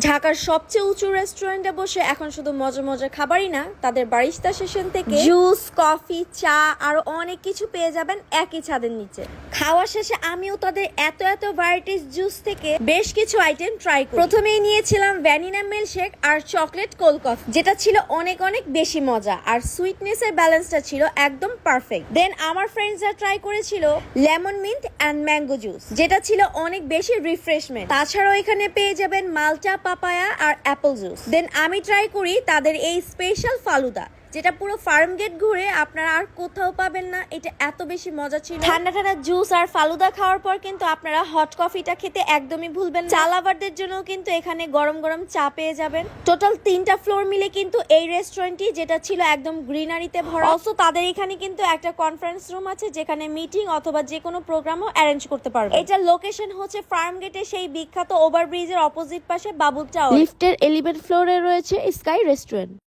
ঢাকার সবচেয়ে উঁচু রেস্টুরেন্টে বসে এখন শুধু মজা মজার খাবারই না তাদের বারিস্তা সেশন থেকে জুস কফি চা আরও অনেক কিছু পেয়ে যাবেন একই ছাদের নিচে। খাওয়া শেষে আমিও তাদের এত এত ভ্যারাইটিস জুস থেকে বেশ কিছু আইটেম ট্রাই করি। প্রথমেই নিয়েছিলাম ভ্যানিলা মিল্কশেক আর চকলেট কোল্ড কফি যেটা ছিল অনেক অনেক বেশি মজা আর সুইটনেসের ব্যালেন্সটা ছিল একদম পারফেক্ট দেন আমার ফ্রেন্ডসরা ট্রাই করেছিল lemon mint and mango juice যেটা ছিল অনেক বেশি রিফ্রেশমেন্ট তাছাড়াও এখানে পেয়ে যাবেন মালটা পাপায়া আর অ্যাপল জুস দেন আমি ট্রাই করি তাদের এই স্পেশাল ফালুদা। যেটা পুরো ফার্ম গেট ঘুরে আপনারা আর কোথাও পাবেন না এটা এত বেশি মজা ছিল। ঠান্ডা ঠান্ডা জুস আর ফালুদা খাওয়ার পর কিন্তু আপনারা হট কফিটা খেতে একদমই ভুলবেন চা লাভারদের জন্য কিন্তু এখানে গরম গরম চা পেয়ে যাবেন। টোটাল তিনটা ফ্লোর মিলে কিন্তু এই রেস্টুরেন্টটি যেটা ছিল একদম গ্রিনারিতে ভরা। অলসো তাদের এখানে কিন্তু একটা কনফারেন্স রুম আছে যেখানে মিটিং অথবা যে কোনো প্রোগ্রামও অ্যারেঞ্জ করতে পারবে এটা লোকেশন হচ্ছে ফার্ম গেটে সেই বিখ্যাত ওভারব্রিজের অপোজিট পাশে বাবুল টাওয়ার লিফটের এলিভেন্ট ফ্লোরে রয়েছে স্কাই রেস্টুরেন্ট